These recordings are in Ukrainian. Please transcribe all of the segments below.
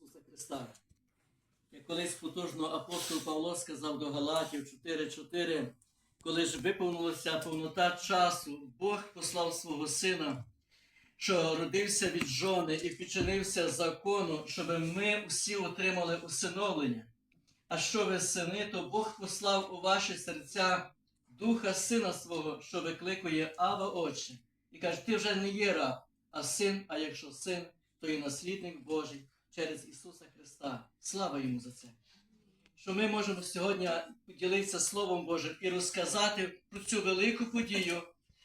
Ісуса Христа. Як колись потужно апостол Павло сказав до Галатів 4.4, коли ж виповнилася повнота часу, Бог послав свого сина, що родився від жони і підчинився закону, щоб ми всі отримали усиновлення. А що ви сини, то Бог послав у ваші серця духа сина свого, що викликує Ава Отче. І каже, ти вже не є раб, а син, а якщо син, то і наслідник Божий через Ісуса Христа. Слава йому за це. Що ми можемо сьогодні поділитися Словом Божим і розказати про цю велику подію,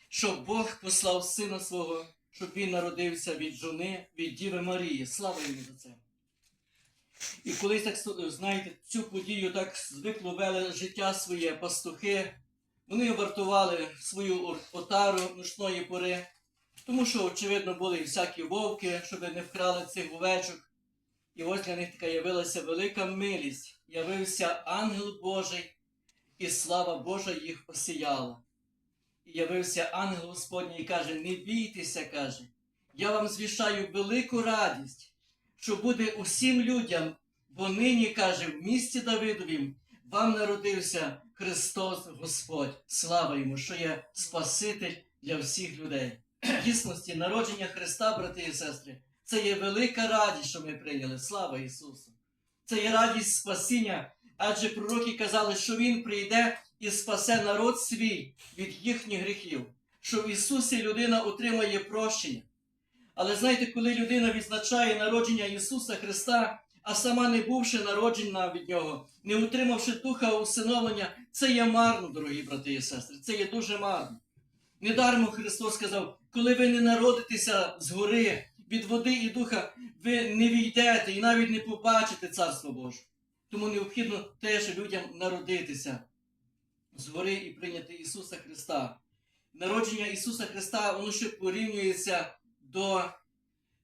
що Бог послав Сина свого, щоб Він народився від жони, від Діви Марії. Слава йому за це. І колись так знаєте, цю подію так звикло вели життя своє пастухи. Вони вартували свою отару ночної пори, тому що, очевидно, були всякі вовки, щоб не вкрали цих овечок. І ось для них така явилася велика милість, явився ангел Божий, і слава Божа їх осіяла. І явився ангел Господній і каже: Не бійтеся, каже, я вам звішаю велику радість, що буде усім людям, бо нині, каже, в місті Давидовім вам народився Христос Господь. Слава йому, що є Спаситель для всіх людей. В дійсності, народження Христа, брати і сестри, це є велика радість, що ми прийняли. Слава Ісусу! Це є радість спасіння, адже пророки казали, що Він прийде і спасе народ свій від їхніх гріхів, що в Ісусі людина отримає прощення. Але знаєте, коли людина відзначає народження Ісуса Христа, а сама не бувши народжена від Нього, не утримавши духа усиновлення, це є марно, дорогі брати і сестри, це є дуже марно. Недармо Христос сказав, коли ви не народитеся згори від води і духа, ви не війдете і навіть не побачите Царство Боже. Тому необхідно теж людям народитися згори і прийняти Ісуса Христа. Народження Ісуса Христа, воно ще порівнюється до е,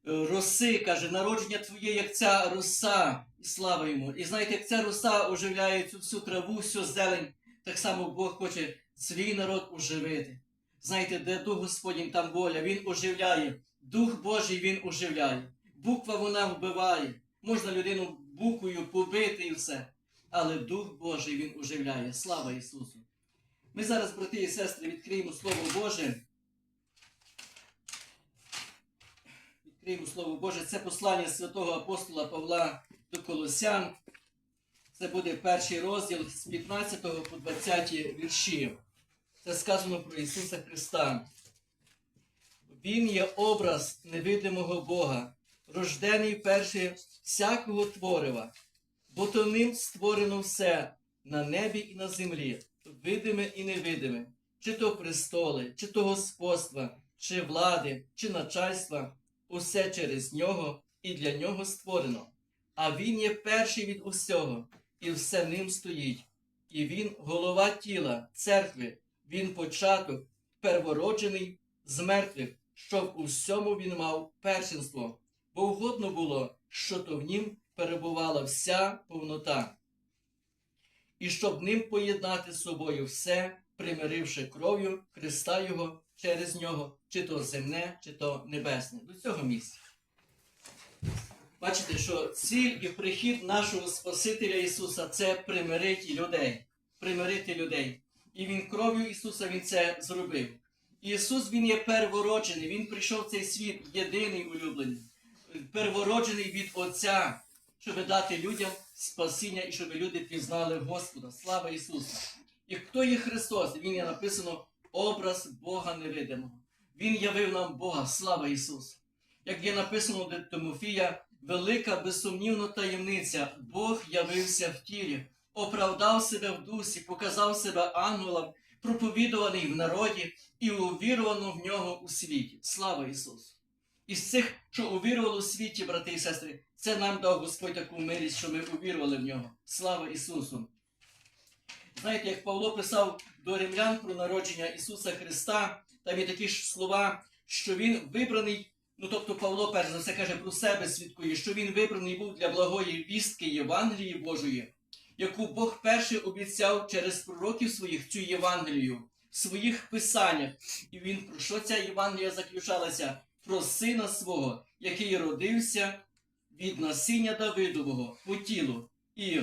роси, каже, народження твоє, як ця роса, і слава йому. І знаєте, як ця роса оживляє цю всю траву, всю зелень, так само Бог хоче свій народ оживити. Знаєте, де Дух Господній, там воля, Він оживляє. Дух Божий Він оживляє. Буква вона вбиває. Можна людину буквою побити і все. Але Дух Божий Він оживляє. Слава Ісусу! Ми зараз, брати і сестри, відкриємо Слово Боже. Відкриємо Слово Боже. Це послання святого апостола Павла до Колосян. Це буде перший розділ з 15 по 20 вірші. Це сказано про Ісуса Христа. Він є образ невидимого Бога, рождений перший всякого творива, бо то ним створено все на небі і на землі, видиме і невидиме, чи то престоли, чи то господства, чи влади, чи начальства, усе через нього і для нього створено. А він є перший від усього, і все ним стоїть. І він голова тіла, церкви, він початок, первороджений з мертвих, щоб у всьому він мав першинство, бо угодно було, що то в нім перебувала вся повнота, і щоб ним поєднати з собою все, примиривши кров'ю Христа Його через нього, чи то земне, чи то небесне, до цього місця. Бачите, що ціль і прихід нашого Спасителя Ісуса це примирити людей. Примирити людей. І Він кров'ю Ісуса Він це зробив. Ісус Він є первороджений, Він прийшов в цей світ єдиний улюблений, первороджений від Отця, щоб дати людям спасіння і щоб люди пізнали Господа. Слава Ісусу! І хто є Христос? Він є написано образ Бога невидимого. Він явив нам Бога, слава Ісусу! Як є написано до Тимофія, велика безсумнівна таємниця, Бог явився в тілі, оправдав себе в дусі, показав себе ангелам, проповідуваний в народі і увірувано в нього у світі. Слава Ісусу! Із цих, що увірували у світі, брати і сестри, це нам дав Господь таку милість, що ми увірували в нього. Слава Ісусу! Знаєте, як Павло писав до римлян про народження Ісуса Христа, там є такі ж слова, що Він вибраний, ну тобто Павло перш за все каже про себе свідкує, що він вибраний був для благої вістки Євангелії Божої, яку Бог перший обіцяв через пророків своїх цю Євангелію в своїх писаннях. І він про що ця Євангелія заключалася? Про сина свого, який родився від насіння Давидового по тілу і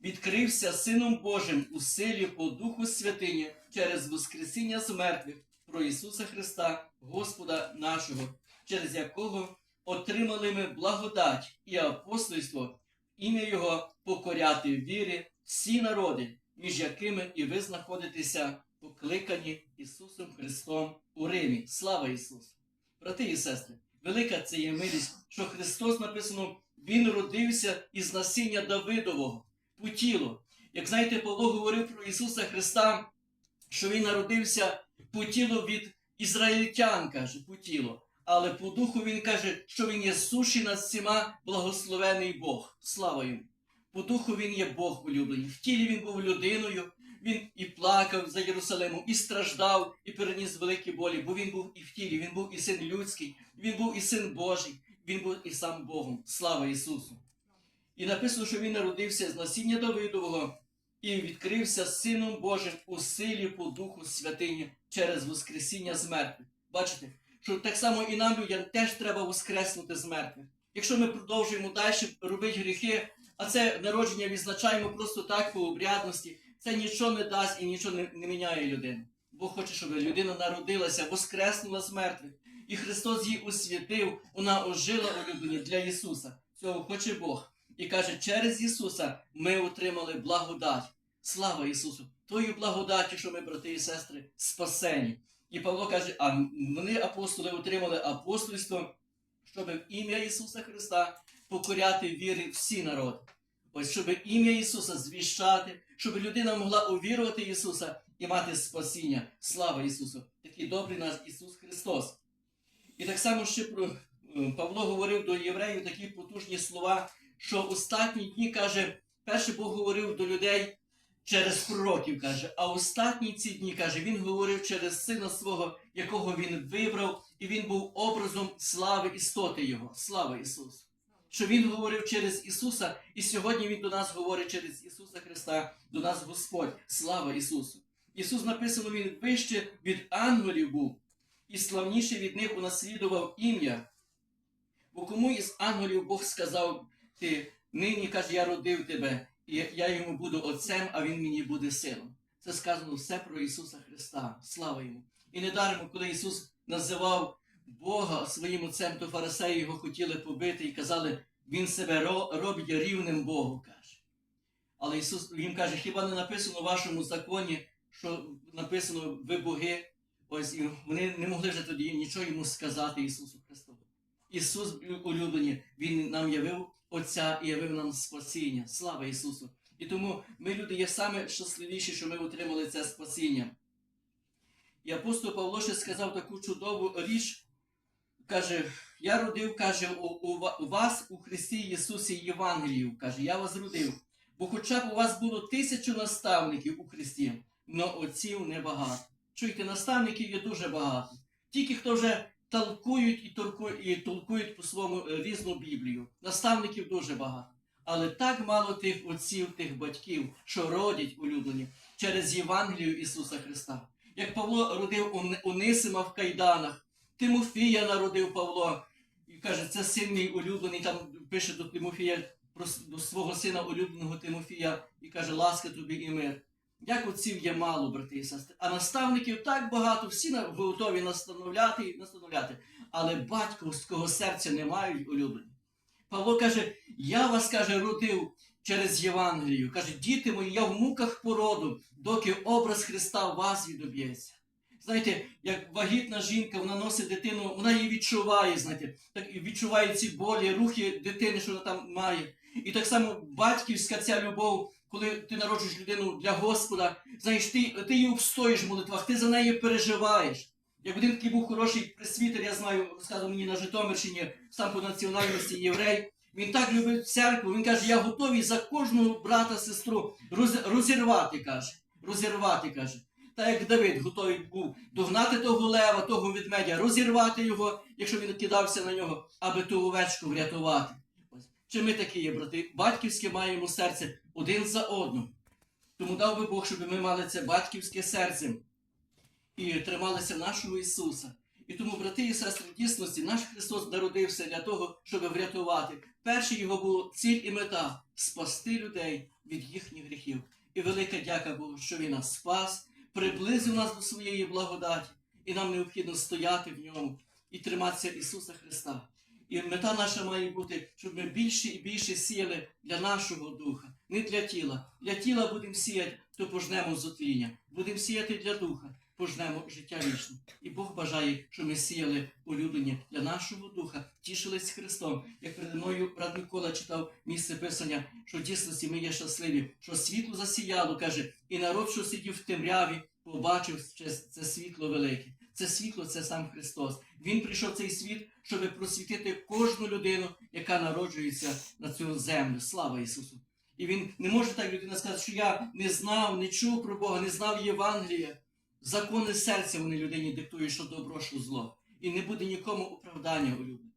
відкрився Сином Божим у силі по Духу Святині через Воскресіння з мертвих про Ісуса Христа, Господа нашого, через якого отримали ми благодать і апостольство, ім'я Його покоряти вірі всі народи, між якими і ви знаходитеся, покликані Ісусом Христом у Римі. Слава Ісусу! Брати і сестри, велика це є милість, що Христос написано, Він родився із насіння Давидового по тілу. Як знаєте, Павло говорив про Ісуса Христа, що Він народився по тілу від ізраїльтян, каже, по тілу. Але по духу він каже, що він є суші над всіма благословений Бог. Слава йому! По духу він є Бог улюблений. В тілі він був людиною, він і плакав за Єрусалимом, і страждав, і переніс великі болі, бо він був і в тілі, він був і син людський, він був і син Божий, він був і сам Богом. Слава Ісусу! І написано, що він народився з насіння Давидового і відкрився Сином Божим у силі по Духу Святині через Воскресіння з мертвих. Бачите, що так само і нам, людям, теж треба воскреснути з мертвих. Якщо ми продовжуємо далі робити гріхи, а це народження відзначаємо просто так по обрядності, це нічого не дасть і нічого не, не міняє людину. Бог хоче, щоб людина народилася, воскреснула з мертвих. І Христос її освятив, вона ожила улюблені для Ісуса. Цього хоче Бог. І каже, через Ісуса ми отримали благодать. Слава Ісусу! Тою благодаті, що ми, брати і сестри, спасені. І Павло каже, а вони, апостоли, отримали апостольство, щоб в ім'я Ісуса Христа покоряти віри всі народи. Ось щоб ім'я Ісуса звіщати, щоб людина могла увірувати Ісуса і мати спасіння. Слава Ісусу! Такий добрий наш Ісус Христос. І так само ще про е, Павло говорив до євреїв такі потужні слова, що останні дні каже, перше Бог говорив до людей через пророків, каже, а останні ці дні каже, він говорив через сина свого, якого він вибрав, і він був образом слави істоти Його. Слава Ісусу! Що Він говорив через Ісуса, і сьогодні Він до нас говорить через Ісуса Христа, до нас Господь. Слава Ісусу! Ісус написано, Він вище від ангелів був, і славніше від них унаслідував ім'я. Бо кому із ангелів Бог сказав, ти нині каже, я родив тебе, і я йому буду отцем, а він мені буде сином. Це сказано все про Ісуса Христа. Слава йому! І недармо, коли Ісус називав Бога своїм отцем, то фарисеї його хотіли побити і казали, Він себе робить рівним Богу, каже. Але Ісус їм каже, хіба не написано в вашому законі, що написано ви боги? Ось і вони не могли вже тоді нічого йому сказати Ісусу Христу. Ісус улюблені, Він нам явив Отця і явив нам спасіння. Слава Ісусу! І тому ми, люди, є саме щасливіші, що ми отримали це спасіння. І апостол Павло ще сказав таку чудову річ, каже, я родив, каже, у, у, у вас у Христі Ісусі Євангелію, каже, я вас родив. Бо хоча б у вас було тисячу наставників у Христі, но отців небагато. Чуєте, наставників є дуже багато. Тільки хто вже толкують і толкують, і толкують по своєму е, різну Біблію. Наставників дуже багато. Але так мало тих отців, тих батьків, що родять улюблені через Євангелію Ісуса Христа. Як Павло родив Уни- Онисима в кайданах, Тимофія народив Павло. І каже, це син мій улюблений. Там пише до Тимофія про до свого сина улюбленого Тимофія і каже, ласка тобі і мир. Як отців є мало, брати і сестри. А наставників так багато, всі готові настановляти і настановляти. Але батьківського серця не мають улюблені. Павло каже, я вас каже, родив через Євангелію. Каже, діти мої, я в муках породу, доки образ Христа в вас відоб'ється. Знаєте, як вагітна жінка, вона носить дитину, вона її відчуває, знаєте, так відчуває ці болі, рухи дитини, що вона там має. І так само батьківська ця любов, коли ти народжуєш людину для Господа, знаєш, ти, ти її обстоїш в молитвах, ти за неї переживаєш. Як один такий був хороший пресвітер, я знаю, розказував мені на Житомирщині, сам по національності єврей. Він так любить церкву. Він каже, я готовий за кожного брата, сестру розірвати, каже. Розірвати, каже. Так як Давид готовий був догнати того лева, того ведмедя, розірвати його, якщо він кидався на нього, аби ту овечку врятувати. Чи ми такі є, брати? Батьківське маємо серце один за одним. Тому дав би Бог, щоб ми мали це батьківське серце і трималися нашого Ісуса. І тому, брати і сестри, в дійсності наш Христос народився для того, щоб врятувати. Перше його було ціль і мета спасти людей від їхніх гріхів. І велика дяка Богу, що Він нас спас, приблизив нас до своєї благодаті, і нам необхідно стояти в ньому і триматися Ісуса Христа. І мета наша має бути, щоб ми більше і більше сіяли для нашого духа, не для тіла. Для тіла будемо сіяти, то пожнемо зотріння. Будемо сіяти для духа, пожнемо життя вічне. І Бог бажає, щоб ми сіяли улюблення для нашого духа, тішились Христом. Як перед мною брат Микола читав місце писання, що в дійсності ми є щасливі, що світло засіяло, каже, і народ, що сидів в темряві, побачив це світло велике. Це світло, це сам Христос. Він прийшов в цей світ, щоб просвітити кожну людину, яка народжується на цю землю. Слава Ісусу! І він не може так людина сказати, що я не знав, не чув про Бога, не знав Євангелія. Закони серця вони людині диктують, що добро, що зло. І не буде нікому оправдання улюблення.